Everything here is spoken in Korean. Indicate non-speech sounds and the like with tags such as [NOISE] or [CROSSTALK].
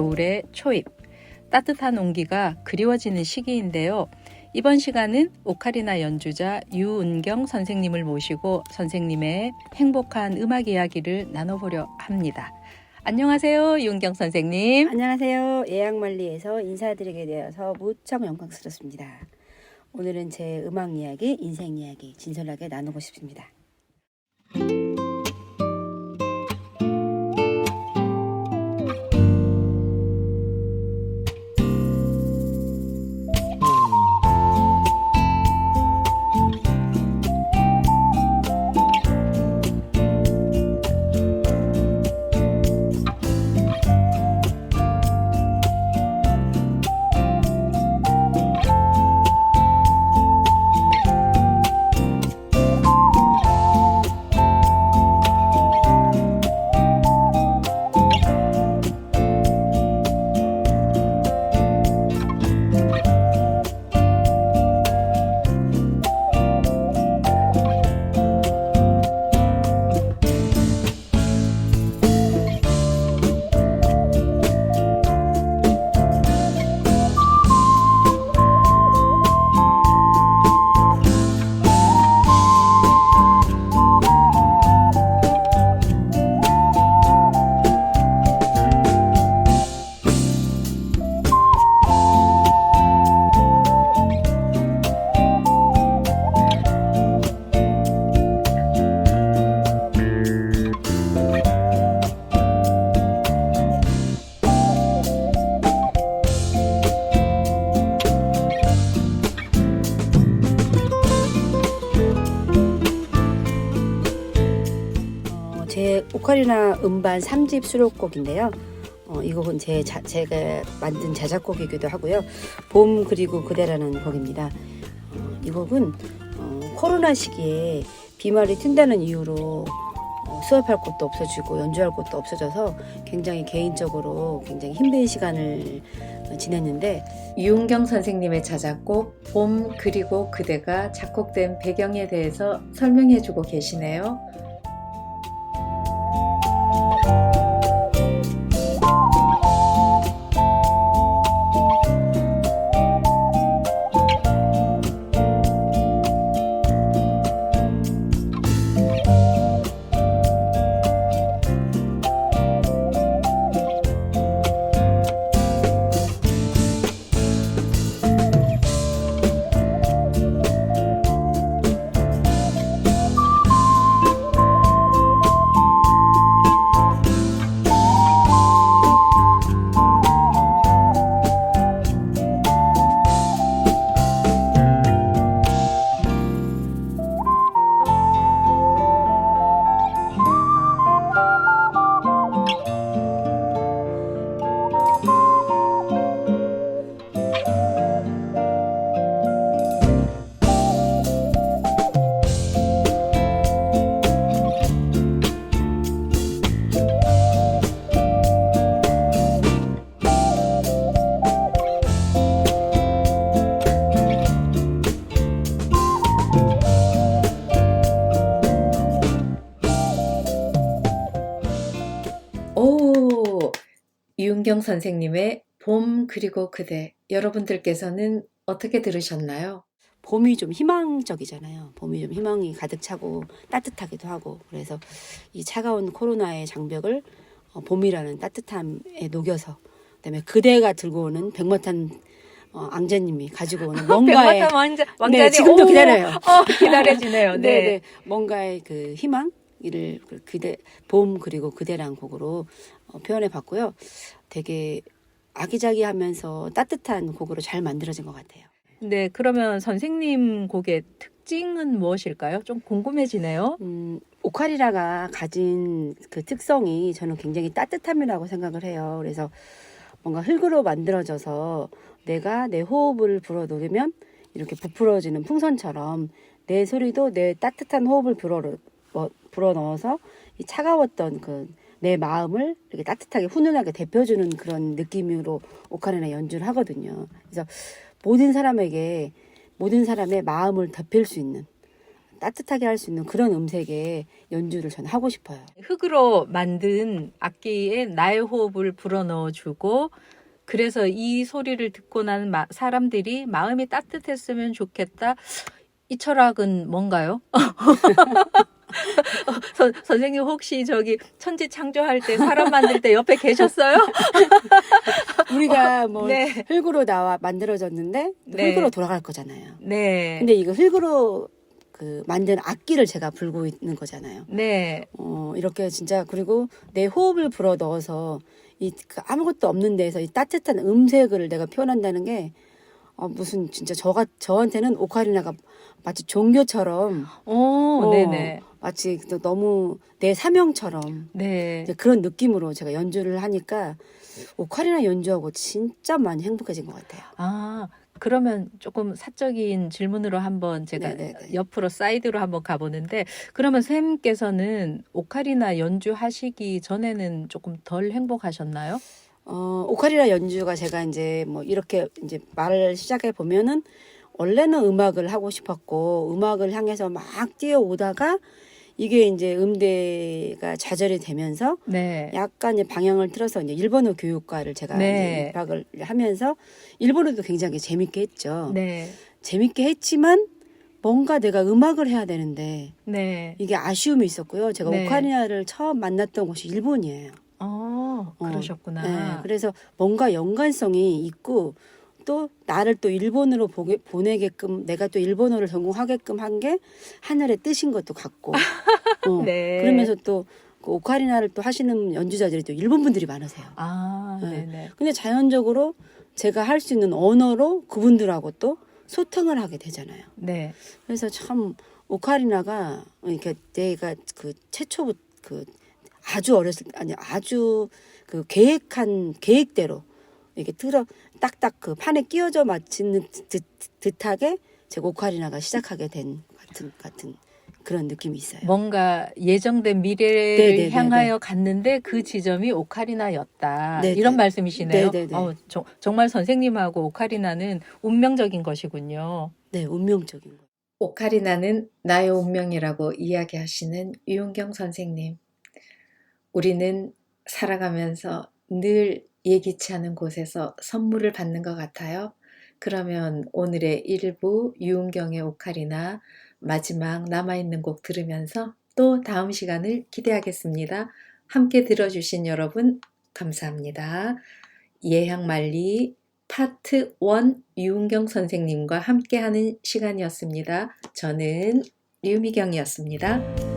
겨울의 초입. 따뜻한 온기가 그리워지는 시기인데요. 이번 시간은 오카리나 연주자 유은경 선생님을 모시고 선생님의 행복한 음악 이야기를 나눠보려 합니다. 안녕하세요, 유은경 선생님. 안녕하세요. 예약만리에서 인사드리게 되어서 무척 영광스럽습니다. 오늘은 제 음악 이야기, 인생 이야기 진솔하게 나누고 싶습니다. 제 오카리나 음반 3집 수록곡인데요. 어, 이 곡은 제 자, 제가 만든 자작곡이기도 하고요. 봄 그리고 그대라는 곡입니다. 어, 이 곡은 어, 코로나 시기에 비말이 튄다는 이유로 어, 수업할 곳도 없어지고 연주할 곳도 없어져서 굉장히 개인적으로 굉장히 힘든 시간을 어, 지냈는데 유은경 선생님의 자작곡 봄 그리고 그대가 작곡된 배경에 대해서 설명해 주고 계시네요. 유은경 선생님의 봄 그리고 그대 여러분들께서는 어떻게 들으셨나요? 봄이 좀 희망적이잖아요. 봄이 좀 희망이 가득 차고 따뜻하기도 하고 그래서 이 차가운 코로나의 장벽을 어, 봄이라는 따뜻함에 녹여서 그다음에 그대가 들고 오는 백마탄 어, 앙자님이 가지고 오는 [LAUGHS] 뭔가의 왕자, 네, 왕자님 지금도 오, 기다려요. 어, 기다려지네요. [LAUGHS] 네, 네. 네. 뭔가의 그 희망 이를 그 그대 봄 그리고 그대란 곡으로 어, 표현해 봤고요. 되게 아기자기하면서 따뜻한 곡으로 잘 만들어진 것 같아요. 네, 그러면 선생님 곡의 특징은 무엇일까요? 좀 궁금해지네요. 음, 오카리나가 가진 그 특성이 저는 굉장히 따뜻함이라고 생각을 해요. 그래서 뭔가 흙으로 만들어져서 내가 내 호흡을 불어넣으면 이렇게 부풀어지는 풍선처럼 내 소리도 내 따뜻한 호흡을 불어, 뭐, 불어 넣어서 이 차가웠던 그 내 마음을 이렇게 따뜻하게 훈훈하게 데펴주는 그런 느낌으로 오카리나 연주를 하거든요. 그래서 모든 사람에게 모든 사람의 마음을 덮일 수 있는 따뜻하게 할 수 있는 그런 음색의 연주를 저는 하고 싶어요. 흙으로 만든 악기에 나의 호흡을 불어넣어 주고 그래서 이 소리를 듣고 나는 마- 사람들이 마음이 따뜻했으면 좋겠다. 이 철학은 뭔가요? [LAUGHS] [LAUGHS] 선, 선생님 혹시 저기 천지 창조할 때 사람 만들 때 옆에 계셨어요? [LAUGHS] 우리가 뭐 네. 흙으로 나와 만들어졌는데 또 네. 흙으로 돌아갈 거잖아요. 네. 근데 이거 흙으로 그 만든 악기를 제가 불고 있는 거잖아요. 네. 어, 이렇게 진짜 그리고 내 호흡을 불어 넣어서 이그 아무것도 없는 데에서 이 따뜻한 음색을 내가 표현한다는 게 어, 무슨 진짜 저가 저한테는 오카리나가 마치 종교처럼 오, 어, 네네. 마치 또 너무 내 사명처럼 네. 그런 느낌으로 제가 연주를 하니까 오카리나 연주하고 진짜 많이 행복해진 것 같아요. 아, 그러면 조금 사적인 질문으로 한번 제가 네네네. 옆으로 사이드로 한번 가보는데, 그러면 쌤께서는 오카리나 연주하시기 전에는 조금 덜 행복하셨나요? 어, 오카리나 연주가 제가 이제 뭐 이렇게 이제 말을 시작해 보면은 원래는 음악을 하고 싶었고 음악을 향해서 막 뛰어오다가 이게 이제 음대가 좌절이 되면서 네. 약간 이제 방향을 틀어서 이제 일본어 교육과를 제가 네. 이제 입학을 하면서 일본어도 굉장히 재밌게 했죠. 네. 재밌게 했지만 뭔가 내가 음악을 해야 되는데 네. 이게 아쉬움이 있었고요. 제가 네. 오카리나를 처음 만났던 곳이 일본이에요. 어, 어, 그러셨구나. 네, 그래서 뭔가 연관성이 있고 또 나를 또 일본으로 보내게끔 내가 또 일본어를 전공하게끔 한 게 하늘의 뜻인 것도 같고 [LAUGHS] 어, 네. 그러면서 또 그 오카리나를 또 하시는 연주자들이 또 일본 분들이 많으세요. 아, 네. 네네. 근데 자연적으로 제가 할 수 있는 언어로 그분들하고 또 소통을 하게 되잖아요. 네. 그래서 참 오카리나가 이렇게 내가 그 최초 그 아주 어렸을 때 아니 아주 그 계획한 계획대로 이렇게 틀어 딱딱 그 판에 끼워져 맞추는 듯, 듯 하게 제가 오카리나가 시작하게 된 같은 같은 그런 느낌이 있어요. 뭔가 예정된 미래를 네네네네. 향하여 갔는데 그 지점이 오카리나였다. 네네. 이런 말씀이시네요. 어, 저- 정말 선생님하고 오카리나는 운명적인 것이군요. 네, 운명적인 거. 오카리나는 나의 운명이라고 이야기하시는 유은경 선생님. 우리는 살아가면서 늘 예기치 않은 곳에서 선물을 받는 것 같아요. 그러면 오늘의 일부 유은경의 오카리나 마지막 남아있는 곡 들으면서 또 다음 시간을 기대하겠습니다. 함께 들어주신 여러분 감사합니다. 예향말리 파트 1 유은경 선생님과 함께하는 시간이었습니다. 저는 류미경이었습니다.